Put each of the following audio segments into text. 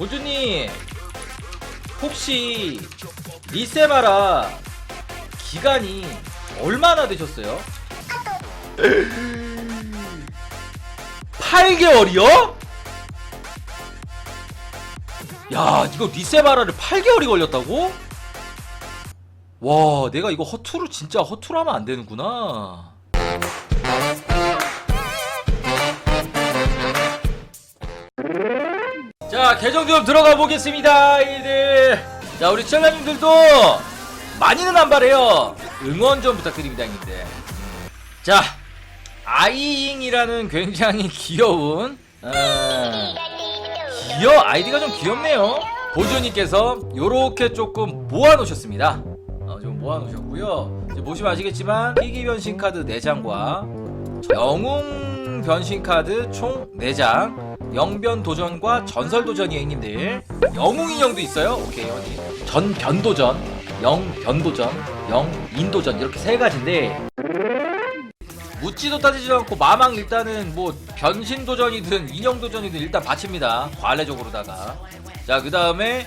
보주님 혹시 리세마라 기간이 얼마나 되셨어요? 8개월이요? 야 이거 리세마라를 8개월이 걸렸다고? 와 내가 이거 허투루 진짜 허투루 하면 안 되는구나 자 계정 좀 들어가 보겠습니다 이들. 자 우리 시청자님들도 많이는 안 바래요. 응원 좀 부탁드립니다 형님들. 자 아이잉이라는 굉장히 귀여운 어, 귀여 아이디가 좀 귀엽네요. 보조님께서 요렇게 조금 모아놓으셨습니다. 어, 좀 모아놓으셨고요. 이제 보시면 아시겠지만 희귀 변신 카드 4장과 영웅 변신 카드 총 4장. 영변 도전과 전설 도전이 형님들 영웅 인형도 있어요. 오케이 어디? 전변 도전 영변 도전 영인 도전 이렇게 세 가지인데 묻지도 따지지도 않고 마망 일단은 뭐 변신 도전이든 인형 도전이든 일단 바칩니다. 관례적으로다가. 자 그 다음에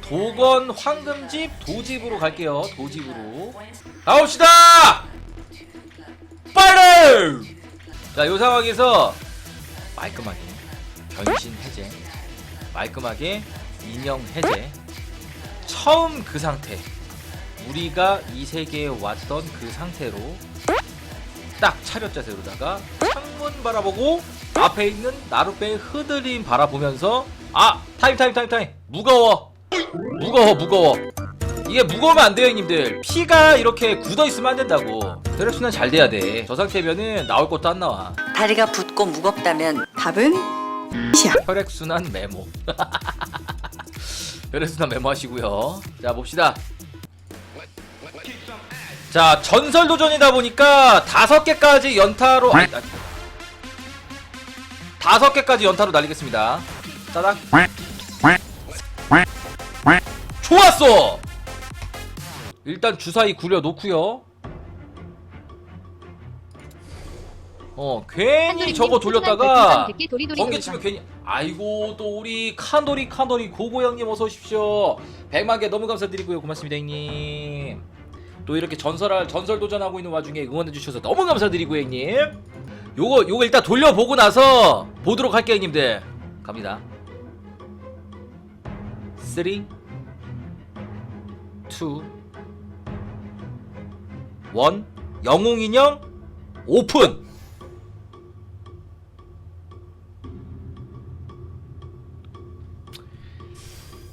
도건 황금집 도집으로 갈게요. 도집으로. 가봅시다! 빨리 자 요 상황에서 말끔하게 변신 해제 말끔하게 인형 해제. 처음 그 상태 우리가 이 세계에 왔던 그 상태로 딱 차렷 자세로다가 창문 바라보고 앞에 있는 나룻배의 흐드림 바라보면서 아 타임 타임 타임 타임. 무거워. 무거워 무거워 이게 무거우면 안 돼요 형님들. 피가 이렇게 굳어 있으면 안 된다고. 혈액순환 잘 돼야 돼저 상태면은 나올 것도 안 나와. 다리가 붓고 무겁다면 답은 시야. 혈액순환 메모. 혈액순환 메모 하시고요. 자 봅시다. 자 전설 도전이다 보니까 다섯 개까지 연타로 아니, 아니. 다섯 개까지 연타로 날리겠습니다. 따닥 좋았어 일단 주사위 굴려 놓고요. 어 괜히 저거 돌렸다가 번개 치면 괜히 아이고 또 우리 칸돌이 칸돌이 고고 형님 어서 오십시오. 100만 개 너무 감사드리고요. 고맙습니다 형님. 또 이렇게 전설할 전설 도전하고 있는 와중에 응원해 주셔서 너무 감사드리고요 형님. 요거 요거 일단 돌려보고 나서 보도록 할게요 형님들. 갑니다. 3 2 1 영웅 인형 오픈.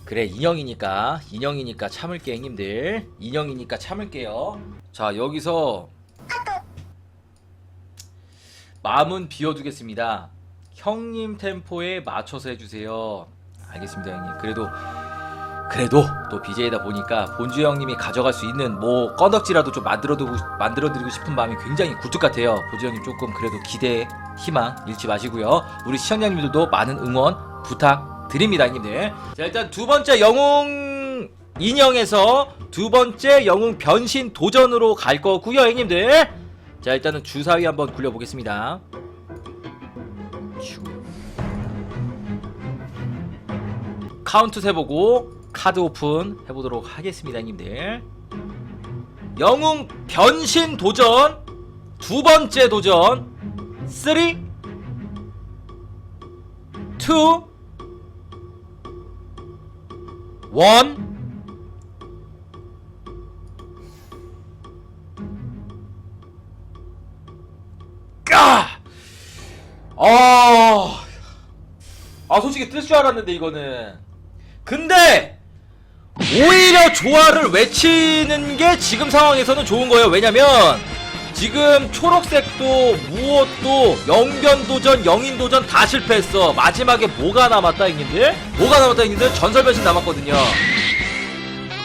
그래 인형이니까 인형이니까 참을게 형님들. 인형이니까 참을게요. 자 여기서 마음은 비워두겠습니다. 형님 템포에 맞춰서 해주세요. 알겠습니다 형님. 그래도 그래도 또 BJ다 보니까 본주 형님이 가져갈 수 있는 뭐 건덕지라도 좀 만들어두고 만들어드리고 싶은 마음이 굉장히 굴뚝 같아요. 본주 형님 조금 그래도 기대 희망 잃지 마시고요. 우리 시청자님들도 많은 응원 부탁드립니다 형님들. 자 일단 두 번째 영웅 인형에서 두 번째 영웅 변신 도전으로 갈 거고요 형님들. 자 일단은 주사위 한번 굴려보겠습니다. 슈. 카운트 세보고 카드 오픈 해보도록 하겠습니다 형님들. 영웅 변신 도전 두 번째 도전 3 2 1 까! 아, 아 솔직히 뜰 줄 알았는데 이거는. 근데 오히려 조화를 외치는 게 지금 상황에서는 좋은 거예요. 왜냐면 지금 초록색도 무엇도 영변도전 영인도전 다 실패했어. 마지막에 뭐가 남았다 형님들? 뭐가 남았다 형님들? 전설변신 남았거든요.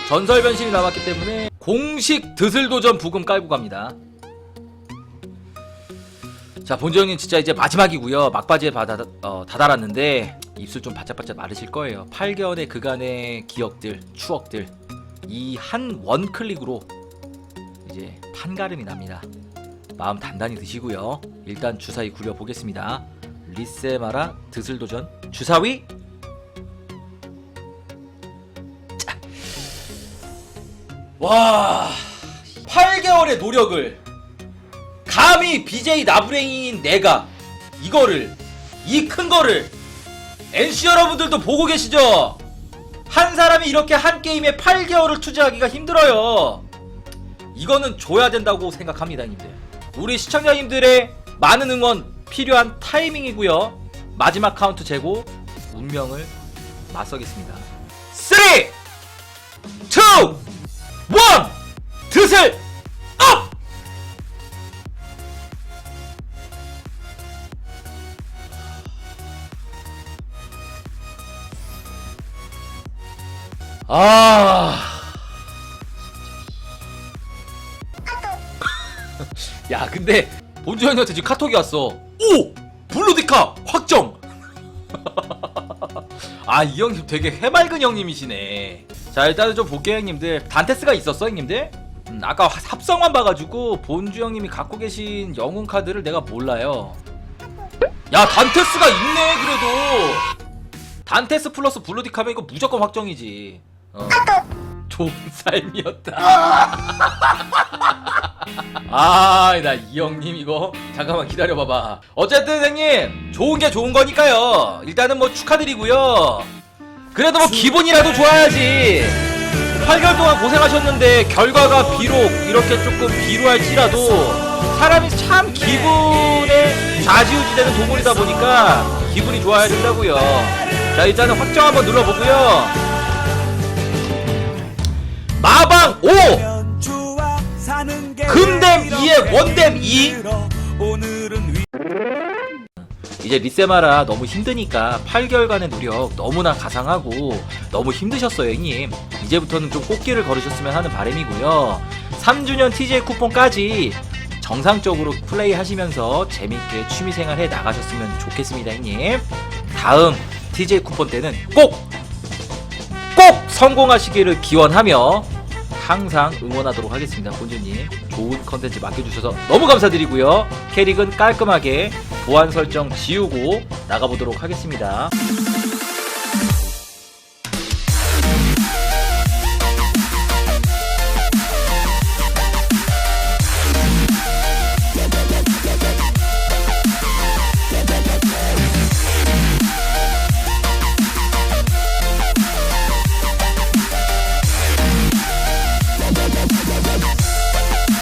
전설변신이 남았기 때문에 공식 드슬도전 부금 깔고 갑니다. 자 본주 형님 진짜 이제 마지막이고요. 막바지에 받아, 어, 다다랐는데 입술 좀 바짝바짝 마르실 거예요. 8개월의 그간의 기억들, 추억들 이 한 원 클릭으로 이제 판가름이 납니다. 마음 단단히 드시고요. 일단 주사위 구려 보겠습니다. 리세마라 드슬도전 주사위 자. 와 8개월의 노력을 감히 BJ 나브랭이인 내가 이거를 이 큰 거를 NC 여러분들도 보고 계시죠? 한 사람이 이렇게 한 게임에 8개월을 투자하기가 힘들어요. 이거는 줘야 된다고 생각합니다, 님들. 우리 시청자님들의 많은 응원 필요한 타이밍이고요. 마지막 카운트 재고 운명을 맞서겠습니다. 3, 2, 1, 드슬 아. 야, 근데 본주 형한테 지금 카톡이 왔어. 오! 블루디카 확정! 아, 이 형님 되게 해맑은 형님이시네. 자, 일단은 좀 볼게요, 형님들. 단테스가 있었어, 형님들? 음, 아까 합성만 봐가지고 본주 형님이 갖고 계신 영웅 카드를 내가 몰라요. 야, 단테스가 있네, 그래도! 단테스 플러스 블루디카면 이거 무조건 확정이지. 어. 좋은 삶이었다. 아, 나 이 형님 이거 잠깐만 기다려 봐봐. 어쨌든 형님 좋은 게 좋은 거니까요. 일단은 뭐 축하드리고요. 그래도 뭐 기분이라도 좋아야지. 8개월 동안 고생하셨는데 결과가 비록 이렇게 조금 비루할지라도 사람이 참 기분에 좌지우지되는 동물이다 보니까 기분이 좋아야 된다고요. 자 일단은 확정 한번 눌러보고요. 마방 5 금댐 2에 원댐 2 이제 리세마라 너무 힘드니까 8개월간의 노력 너무나 가상하고 너무 힘드셨어요 형님. 이제부터는 좀 꽃길을 걸으셨으면 하는 바람이고요. 3주년 TJ 쿠폰까지 정상적으로 플레이 하시면서 재밌게 취미생활 해 나가셨으면 좋겠습니다 형님. 다음 TJ 쿠폰 때는 꼭꼭 성공하시기를 기원하며 항상 응원하도록 하겠습니다 본주님. 좋은 컨텐츠 맡겨주셔서 너무 감사드리고요. 캐릭은 깔끔하게 보안 설정 지우고 나가보도록 하겠습니다